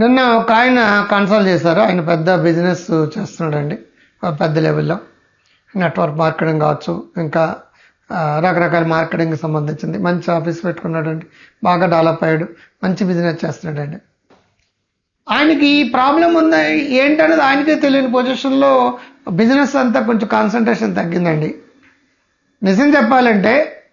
నిన్న ఒక ఆయన కన్సల్ట్ చేశారు. ఆయన పెద్ద బిజినెస్ చేస్తున్నాడండి. పెద్ద లెవెల్లో నెట్వర్క్ మార్కెటింగ్ కావచ్చు ఇంకా రకరకాల మార్కెటింగ్ సంబంధించింది. మంచి ఆఫీస్ పెట్టుకున్నాడండి. బాగా డెవలప్ అయ్యాడు. మంచి బిజినెస్ చేస్తున్నాడండి. ఆయనకి ఈ ప్రాబ్లం ఉంది ఏంటనేది ఆయనకే తెలియని పొజిషన్లో బిజినెస్ అంతా కొంచెం కాన్సన్ట్రేషన్ తగ్గిందండి. నిజం చెప్పాలంటే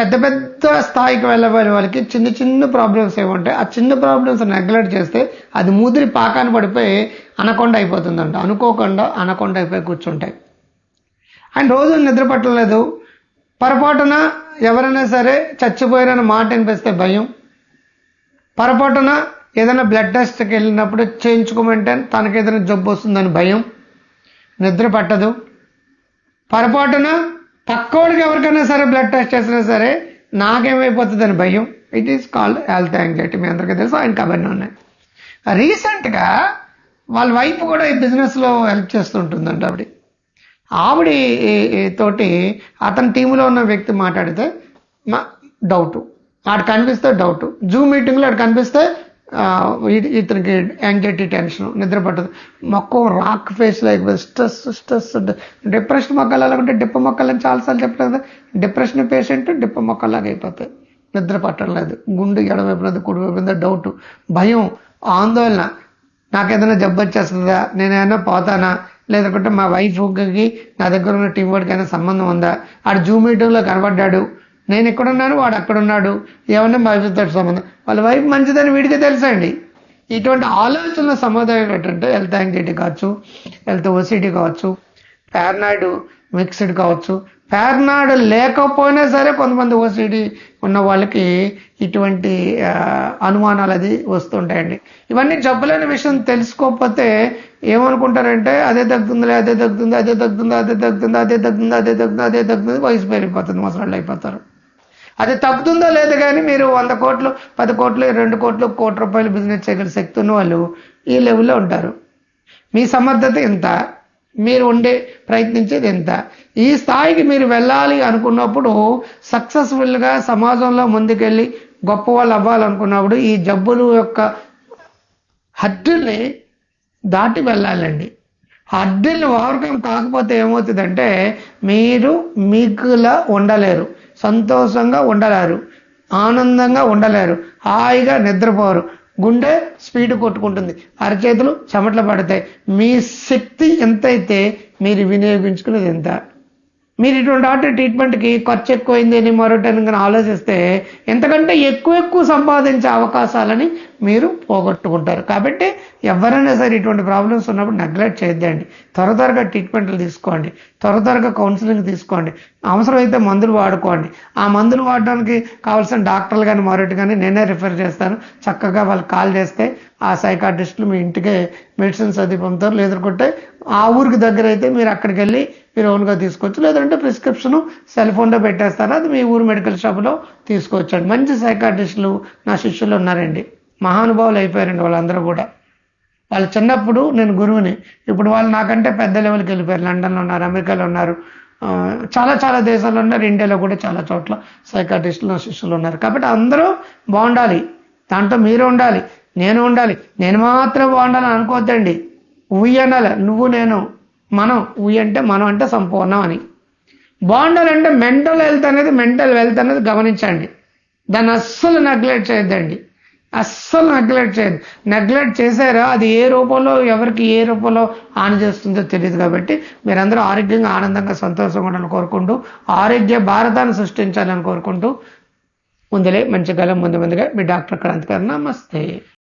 పెద్ద పెద్ద స్థాయికి వెళ్ళబోయే వాళ్ళకి చిన్న చిన్న ప్రాబ్లమ్స్ ఏముంటాయి ఆ చిన్న ప్రాబ్లమ్స్ నెగ్లెక్ట్ చేస్తే అది ముదిరి పాకాన్ని పడిపోయి అనకొండ అయిపోతుందంట. అనుకోకుండా అనకొండ అయిపోయి కూర్చుంటాయి. అండ్ రోజు నిద్ర పట్టలేదు. పొరపాటున ఎవరైనా సరే చచ్చిపోయారని మాట వినిపిస్తే భయం. పొరపాటున ఏదైనా బ్లడ్ టెస్ట్కి వెళ్ళినప్పుడు చేయించుకోమంటే తనకి ఏదైనా జబ్బు వస్తుందని భయం. నిద్ర పట్టదు. పొరపాటున పక్కోడికి ఎవరికైనా సరే బ్లడ్ టెస్ట్ చేసినా సరే నాకేమైపోతుందని భయం. It is called health anxiety మీ అందరికీ తెలుసు ఆయనకి అవన్నీ ఉన్నాయి రీసెంట్గా వాళ్ళ వైఫ్ కూడా ఈ బిజినెస్లో హెల్ప్ చేస్తుంటుందంట ఆవిడ. ఆవిడ తోటి అతని టీంలో ఉన్న వ్యక్తి మాట్లాడితే మా డౌటు ఆడు కనిపిస్తే డౌట్ జూమ్ మీటింగ్లో ఆడు కనిపిస్తే ఇతనికి యాంగ్జైటీ టెన్షన్ నిద్ర పట్టదు మొక్క రాక్ ఫేస్ అయిపోతుంది. స్ట్రెస్ స్ట్రెస్ డిప్రెషన్ మొక్కలు అలాగంటే డిప్ప మొక్కలు అని చాలాసార్లు చెప్పలేదు కదా. డిప్రెషన్ పేషెంట్ డిప్ప మొక్కలాగా అయిపోతాయి. నిద్ర పట్టడం లేదు. గుండె ఎడవైపునది కుడివైపునది డౌట్ భయం ఆందోళన. నాకు ఏదైనా జబ్బు వచ్చేస్తుందా? నేనైనా పోతానా? లేదంటే మా వైఫ్కి నా దగ్గర ఉన్న టీం వాడికి అయినా సంబంధం ఉందా? ఆడు జూమ్ మీటింగ్లో కనబడ్డాడు. నేను ఎక్కడున్నాను వాడు అక్కడున్నాడు. ఏమన్నా భవిష్యత్తు వైఫ్తో సంబంధం. వాళ్ళ వైఫ్ మంచిదని వీడికి తెలుసండి. ఇటువంటి ఆలోచనల సమాధానం ఏంటంటే హెల్త్ యాంగ్జైటీ కావచ్చు హెల్త్ ఓసిటీ కావచ్చు పారనాయిడ్ మిక్స్డ్ కావచ్చు. పారనాయిడ్ లేకపోయినా సరే కొంతమంది ఓసిడి ఉన్న వాళ్ళకి ఇటువంటి అనుమానాలు అది వస్తుంటాయండి. ఇవన్నీ జబ్బులైన విషయం తెలుసుకోకపోతే ఏమనుకుంటారంటే అదే తగ్గుతుందిలే అదే తగ్గుతుంది అదే తగ్గుతుంది అదే తగ్గుతుంది అదే తగ్గుతుంది అదే తగ్గుతుంది అదే తగ్గుతుంది వయసు పెరిగిపోతుంది ముసలాళ్ళు అయిపోతారు. అది తగ్గుతుందో లేదు కానీ మీరు వంద కోట్లు పది కోట్లు రెండు కోట్లు కోటి రూపాయలు బిజినెస్ చేయగల శక్తి ఉన్న వాళ్ళు ఈ లెవెల్లో ఉంటారు. మీ సమర్థత ఎంత? మీరు ఉండే ప్రయత్నించేది ఎంత? ఈ స్థాయికి మీరు వెళ్ళాలి అనుకున్నప్పుడు సక్సెస్ఫుల్గా సమాజంలో ముందుకెళ్ళి గొప్ప వాళ్ళు అవ్వాలనుకున్నప్పుడు ఈ జబ్బులు యొక్క హద్దుల్ని దాటి వెళ్ళాలండి. హద్దుల్ని ఓవర్కమ్ కాకపోతే ఏమవుతుందంటే మీరు మీకులా ఉండలేరు. సంతోషంగా ఉండలేరు. ఆనందంగా ఉండలేరు. హాయిగా నిద్రపోరు. గుండె స్పీడ్ కొట్టుకుంటుంది. అరచేతులు చెమటలు పడతాయి. మీ శక్తి ఎంతైతే మీరు వినియోగించుకునేది ఎంత? మీరు ఇటువంటి వాటి ట్రీట్మెంట్కి ఖర్చు ఎక్కువైంది అని మరొకటి కానీ ఆలోచిస్తే ఎంతకంటే ఎక్కువ ఎక్కువ సంపాదించే అవకాశాలని మీరు పోగొట్టుకుంటారు. కాబట్టి ఎవరైనా సరే ఇటువంటి ప్రాబ్లమ్స్ ఉన్నప్పుడు నెగ్లెక్ట్ చేయొద్దండి. త్వర త్వరగా ట్రీట్మెంట్లు తీసుకోండి. త్వర త్వరగా కౌన్సిలింగ్ తీసుకోండి. అవసరమైతే మందులు వాడుకోండి. ఆ మందులు వాడడానికి కావాల్సిన డాక్టర్లు కానీ మరొకటి కానీ నేనే రిఫర్ చేస్తాను. చక్కగా వాళ్ళు కాల్ చేస్తే ఆ సైకాట్రిస్టులు మీ ఇంటికే మెడిసిన్స్ అది పంపుతారు లేదనుకుంటే ఆ ఊరికి దగ్గర అయితే మీరు అక్కడికి వెళ్ళి మీరు ఓన్గా తీసుకోవచ్చు. లేదంటే ప్రిస్క్రిప్షన్ సెల్ ఫోన్లో పెట్టేస్తారు? అది మీ ఊరు మెడికల్ షాప్లో తీసుకోవచ్చండి. మంచి సైకాట్రిస్టులు నా శిష్యులు ఉన్నారండి. మహానుభావులు అయిపోయారండి వాళ్ళందరూ కూడా. వాళ్ళు చిన్నప్పుడు నేను గురువుని. ఇప్పుడు వాళ్ళు నాకంటే పెద్ద లెవెల్కి వెళ్ళిపోయారు. లండన్లో ఉన్నారు అమెరికాలో ఉన్నారు. చాలా చాలా దేశాల్లో ఉన్నారు. ఇండియాలో కూడా చాలా చోట్ల సైకాట్రిస్టులు నా శిష్యులు ఉన్నారు. కాబట్టి అందరూ బాగుండాలి. దాంట్లో మీరు ఉండాలి. నేను ఉండాలి. నేను మాత్రం బాగుండాలని అనుకోవద్దండి. ఉయ్యి నువ్వు నేను. మనం ఉయ్యి అంటే మనం అంటే సంపూర్ణం అని. బాగుండాలంటే మెంటల్ హెల్త్ అనేది మెంటల్ వెల్త్ అనేది గమనించండి. దాన్ని అస్సలు నెగ్లెక్ట్ చేయొద్దండి. అస్సలు నెగ్లెక్ట్ చేయదు నెగ్లెక్ట్ చేశారా? అది ఏ రూపంలో ఎవరికి ఏ రూపంలో హాని చేస్తుందో తెలియదు కాబట్టి మీరందరూ ఆరోగ్యంగా ఆనందంగా సంతోషంగా ఉండాలని కోరుకుంటూ ఆరోగ్య భారతాన్ని సృష్టించాలని కోరుకుంటూ ముందులే మంచి కాలం ముందు ముందుగా మీ డాక్టర్ క్రాంతికర్ నమస్తే.